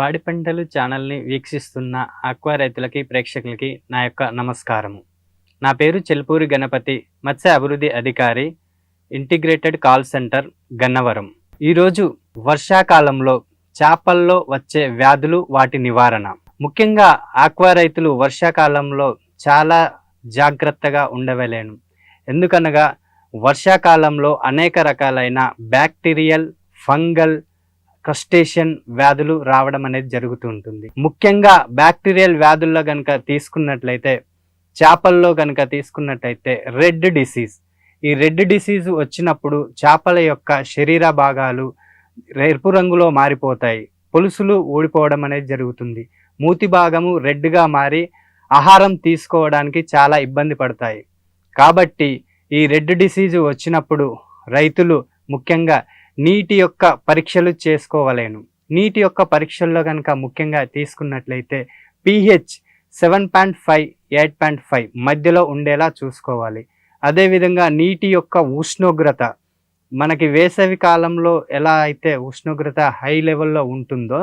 పాడి పంటలు ఛానల్ని వీక్షిస్తున్న ఆక్వా రైతులకి ప్రేక్షకులకి నా యొక్క నమస్కారము. నా పేరు చెల్పూరి గణపతి మత్స్య అభివృద్ధి అధికారి ఇంటిగ్రేటెడ్ కాల్ సెంటర్ గన్నవరం. ఈరోజు వర్షాకాలంలో చేపల్లో వచ్చే వ్యాధులు వాటి నివారణ. ముఖ్యంగా ఆక్వా రైతులు వర్షాకాలంలో చాలా జాగ్రత్తగా ఉండవలేను. ఎందుకనగా వర్షాకాలంలో అనేక రకాలైన బ్యాక్టీరియల్ ఫంగల్ క్రస్టేషియన్ వ్యాధులు రావడం అనేది జరుగుతూ ఉంటుంది. ముఖ్యంగా బ్యాక్టీరియల్ వ్యాధుల్లో కనుక తీసుకున్నట్లయితే చేపల్లో కనుక తీసుకున్నట్లయితే రెడ్ డిసీజ్. ఈ రెడ్ డిసీజ్ వచ్చినప్పుడు చేపల యొక్క శరీర భాగాలు ఎరుపు రంగులో మారిపోతాయి. పులుసులు ఊడిపోవడం అనేది జరుగుతుంది. మూతి భాగము రెడ్గా మారి ఆహారం తీసుకోవడానికి చాలా ఇబ్బంది పడతాయి. కాబట్టి ఈ రెడ్ డిసీజ్ వచ్చినప్పుడు రైతులు ముఖ్యంగా నీటి యొక్క పరీక్షలు చేసుకోవలేను. నీటి యొక్క పరీక్షల్లో కనుక ముఖ్యంగా తీసుకున్నట్లయితే pH seven point five eight point five మధ్యలో ఉండేలా చూసుకోవాలి. అదేవిధంగా నీటి యొక్క ఉష్ణోగ్రత మనకి వేసవి కాలంలో ఎలా అయితే ఉష్ణోగ్రత హై లెవెల్లో ఉంటుందో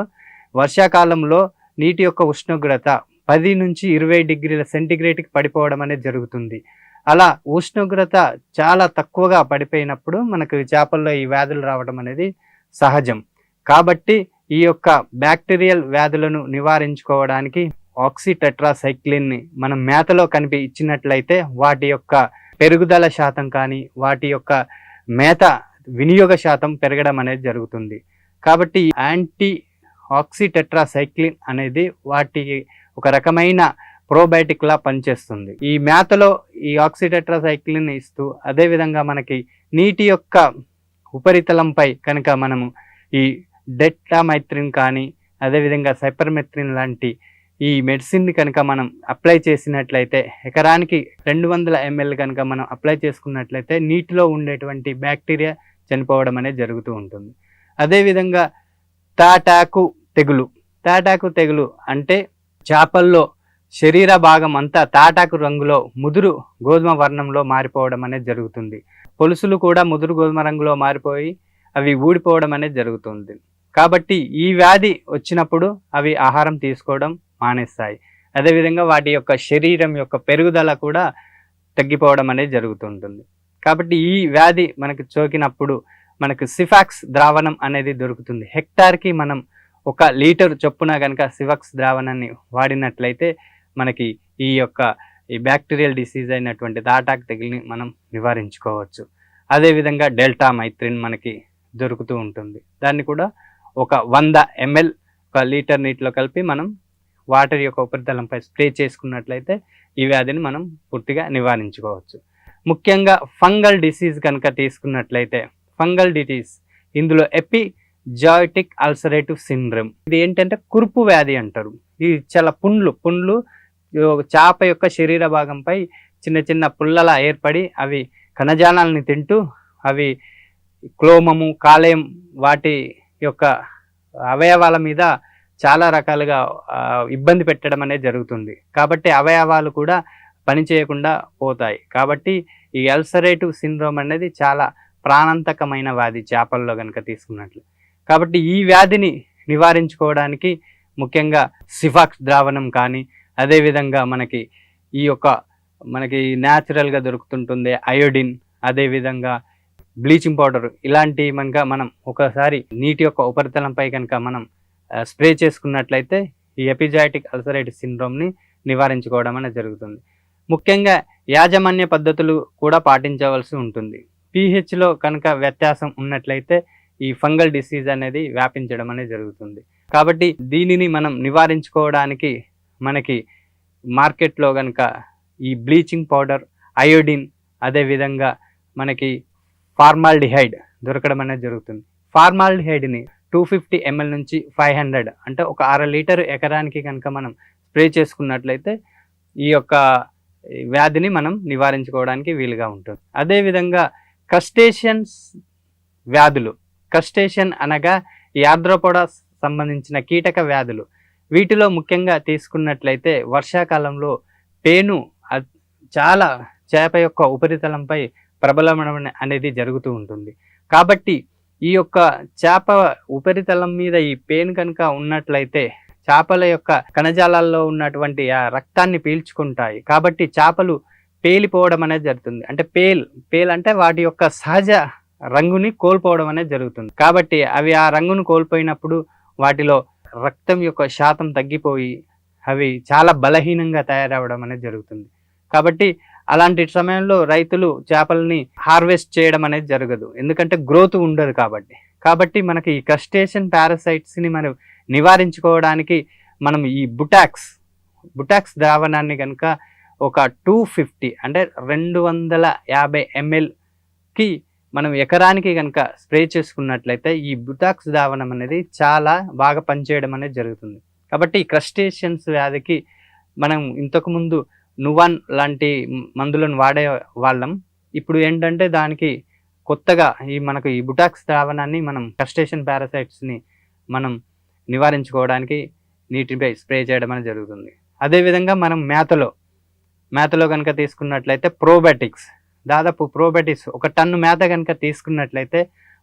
వర్షాకాలంలో నీటి యొక్క ఉష్ణోగ్రత పది నుంచి ఇరవై డిగ్రీల సెంటిగ్రేడ్కి పడిపోవడం అనేది జరుగుతుంది. అలా ఉష్ణోగ్రత చాలా తక్కువగా పడిపోయినప్పుడు మనకు చేపల్లో ఈ వ్యాధులు రావడం అనేది సహజం. కాబట్టి ఈ యొక్క బ్యాక్టీరియల్ వ్యాధులను నివారించుకోవడానికి ఆక్సిటెట్రాసైక్లిన్ని మనం మేతలో కనిపి ఇచ్చినట్లయితే వాటి యొక్క పెరుగుదల శాతం కానీ వాటి యొక్క మేత వినియోగ శాతం పెరగడం అనేది జరుగుతుంది. కాబట్టి యాంటీ ఆక్సిటెట్రాసైక్లిన్ అనేది వాటి ఒక రకమైన ప్రోబయోటిక్ లా పనిచేస్తుంది. ఈ మేతలో ఈ ఆక్సిడెట్రాసైక్లిన్ ఇస్తూ అదేవిధంగా మనకి నీటి యొక్క ఉపరితలంపై కనుక మనము ఈ డెట్టామైత్రిన్ కానీ అదేవిధంగా సైపర్మెత్రిన్ లాంటి ఈ మెడిసిన్ని కనుక మనం అప్లై చేసినట్లయితే ఎకరానికి రెండు వందల ఎంఎల్ కనుక మనం అప్లై చేసుకున్నట్లయితే నీటిలో ఉండేటువంటి బ్యాక్టీరియా చనిపోవడం అనేది జరుగుతూ ఉంటుంది. అదేవిధంగా తాటాకు తెగులు. తాటాకు తెగులు అంటే చేపల్లో శరీర భాగం అంతా తాటాకు రంగులో ముదురు గోధుమ వర్ణంలో మారిపోవడం అనేది జరుగుతుంది. పొలుసులు కూడా ముదురు గోధుమ రంగులో మారిపోయి అవి ఊడిపోవడం అనేది జరుగుతుంది. కాబట్టి ఈ వ్యాధి వచ్చినప్పుడు అవి ఆహారం తీసుకోవడం మానేస్తాయి. అదేవిధంగా వాటి యొక్క శరీరం యొక్క పెరుగుదల కూడా తగ్గిపోవడం అనేది జరుగుతుంటుంది. కాబట్టి ఈ వ్యాధి మనకు సోకినప్పుడు మనకు సిఫాక్స్ ద్రావణం అనేది దొరుకుతుంది. హెక్టార్కి మనం ఒక లీటర్ చొప్పున కనుక సిఫాక్స్ ద్రావణాన్ని వాడినట్లయితే మనకి ఈ యొక్క ఈ బ్యాక్టీరియల్ డిసీజ్ అయినటువంటి దాటాక్ తెగిలిని మనం నివారించుకోవచ్చు. అదేవిధంగా డెల్టా మైత్రిన్ మనకి దొరుకుతూ ఉంటుంది. దాన్ని కూడా ఒక వంద ఎంఎల్ ఒక లీటర్ నీటిలో కలిపి మనం వాటర్ యొక్క ఉపరితలంపై స్ప్రే చేసుకున్నట్లయితే ఈ వ్యాధిని మనం పూర్తిగా నివారించుకోవచ్చు. ముఖ్యంగా ఫంగల్ డిసీజ్ కనుక తీసుకున్నట్లయితే ఫంగల్ డిసీజ్ ఇందులో ఎపి జాయిటిక్ అల్సరేటివ్ సిండ్రమ్ ఇది ఏంటంటే కురుపు వ్యాధి అంటారు. ఇది చాలా పుండ్లు పుండ్లు చేప యొక్క శరీర భాగంపై చిన్న చిన్న పుల్లలా ఏర్పడి అవి కణజాలాలని తింటూ అవి క్లోమము కాలేయం వాటి యొక్క అవయవాల మీద చాలా రకాలుగా ఇబ్బంది పెట్టడం అనేది జరుగుతుంది. కాబట్టి అవయవాలు కూడా పనిచేయకుండా పోతాయి. కాబట్టి ఈ అల్సరేటివ్ సిండ్రోమ్ అనేది చాలా ప్రాణాంతకమైన వ్యాధి చేపల్లో కనుక తీసుకున్నట్లు. కాబట్టి ఈ వ్యాధిని నివారించుకోవడానికి ముఖ్యంగా సిఫాక్స్ ద్రావణం కానీ అదేవిధంగా మనకి ఈ యొక్క మనకి న్యాచురల్గా దొరుకుతుంటుంది అయోడిన్ అదేవిధంగా బ్లీచింగ్ పౌడర్ ఇలాంటి మనక మనం ఒకసారి నీటి యొక్క ఉపరితలంపై కనుక మనం స్ప్రే చేసుకున్నట్లయితే ఈ ఎపిజాయిటిక్ అల్సరైటిస్ సిండ్రోమ్ని నివారించుకోవడం అనేది జరుగుతుంది. ముఖ్యంగా యాజమాన్య పద్ధతులు కూడా పాటించవలసి ఉంటుంది. పీహెచ్లో కనుక వ్యత్యాసం ఉన్నట్లయితే ఈ ఫంగల్ డిసీజ్ అనేది వ్యాపించడం అనేది జరుగుతుంది. కాబట్టి దీనిని మనం నివారించుకోవడానికి మనకి మార్కెట్లో కనుక ఈ బ్లీచింగ్ పౌడర్ అయోడిన్ అదేవిధంగా మనకి ఫార్మాల్డిహైడ్ దొరకడం అనేది జరుగుతుంది. ఫార్మాల్డిహైడ్ని టూ ఫిఫ్టీ ఎంఎల్ నుంచి ఫైవ్ హండ్రెడ్ అంటే ఒక అర లీటర్ ఎకరానికి కనుక మనం స్ప్రే చేసుకున్నట్లయితే ఈ యొక్క వ్యాధిని మనం నివారించుకోవడానికి వీలుగా ఉంటుంది. అదేవిధంగా కస్టేషన్స్ వ్యాధులు కస్టేషన్ అనగా ఈ ఆర్ద్రపొడ సంబంధించిన కీటక వ్యాధులు వీటిలో ముఖ్యంగా తీసుకున్నట్లయితే వర్షాకాలంలో పేను చాలా చేప యొక్క ఉపరితలంపై ప్రబలమడం అనేది జరుగుతూ ఉంటుంది. కాబట్టి ఈ యొక్క చేప ఉపరితలం మీద ఈ పెయిన్ కనుక ఉన్నట్లయితే చేపల యొక్క కణజాలాల్లో ఉన్నటువంటి ఆ రక్తాన్ని పీల్చుకుంటాయి. కాబట్టి చేపలు పేలిపోవడం అనేది జరుగుతుంది. అంటే పేల్ పేల్ అంటే వాటి యొక్క సహజ రంగుని కోల్పోవడం అనేది జరుగుతుంది. కాబట్టి అవి ఆ రంగును కోల్పోయినప్పుడు వాటిలో రక్తం యొక్క శాతం తగ్గిపోయి అవి చాలా బలహీనంగా తయారవడం అనేది జరుగుతుంది. కాబట్టి అలాంటి సమయంలో రైతులు చేపల్ని హార్వెస్ట్ చేయడం అనేది జరగదు. ఎందుకంటే గ్రోత్ ఉండదు కాబట్టి. కాబట్టి మనకి ఈ క్రస్టేషన్ పారాసైట్స్ని మనం నివారించుకోవడానికి మనం ఈ బుటాక్స్ బుటాక్స్ ద్రావణాన్ని కనుక ఒక టూ ఫిఫ్టీ అంటే రెండు వందల యాభై ఎంఎల్కి మనం ఎకరానికి కనుక స్ప్రే చేసుకున్నట్లయితే ఈ బుటాక్స్ ద్రావణం అనేది చాలా బాగా పనిచేయడం అనేది జరుగుతుంది. కాబట్టి క్రస్టేషియన్స్ వ్యాధికి మనం ఇంతకుముందు నువాన్ లాంటి మందులను వాడే వాళ్ళం. ఇప్పుడు ఏంటంటే దానికి కొత్తగా ఈ మనకు ఈ బుటాక్స్ ద్రావణాన్ని మనం క్రస్టేషన్ పారాసైట్స్ని మనం నివారించుకోవడానికి నీటిపై స్ప్రే చేయడం అనేది జరుగుతుంది. అదేవిధంగా మనం మేతలో మేతలో కనుక తీసుకున్నట్లయితే ప్రోబయాటిక్స్ దాదాపు ప్రోబెటిక్స్ ఒక టన్ను మేత కనుక తీసుకున్నట్లయితే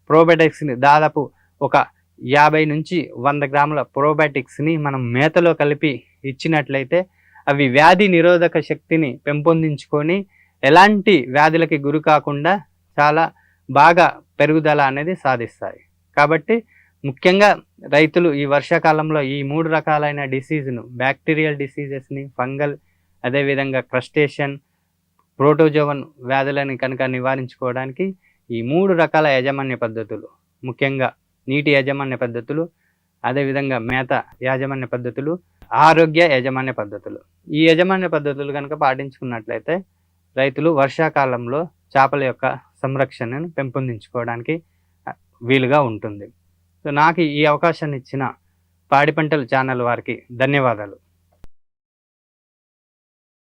ప్రోబెటిక్స్ని దాదాపు ఒక యాభై నుంచి వంద గ్రాముల ప్రోబయాటిక్స్ని మనం మేతలో కలిపి ఇచ్చినట్లయితే అవి వ్యాధి నిరోధక శక్తిని పెంపొందించుకొని ఎలాంటి వ్యాధులకి గురి కాకుండా చాలా బాగా పెరుగుదల అనేది సాధిస్తాయి. కాబట్టి ముఖ్యంగా రైతులు ఈ వర్షాకాలంలో ఈ మూడు రకాలైన డిసీజ్ను బ్యాక్టీరియల్ డిసీజెస్ని ఫంగల్ అదేవిధంగా క్రస్టేషన్ ప్రోటోజోవన్ వ్యాధులను కనుక నివారించుకోవడానికి ఈ మూడు రకాల యాజమాన్య పద్ధతులు ముఖ్యంగా నీటి యాజమాన్య పద్ధతులు అదేవిధంగా మేత యాజమాన్య పద్ధతులు ఆరోగ్య యాజమాన్య పద్ధతులు. ఈ యాజమాన్య పద్ధతులు కనుక పాటించుకున్నట్లయితే రైతులు వర్షాకాలంలో చేపల యొక్క సంరక్షణను పెంపొందించుకోవడానికి వీలుగా ఉంటుంది. సో నాకు ఈ అవకాశాన్ని ఇచ్చిన పాడి పంటల ఛానల్ వారికి ధన్యవాదాలు.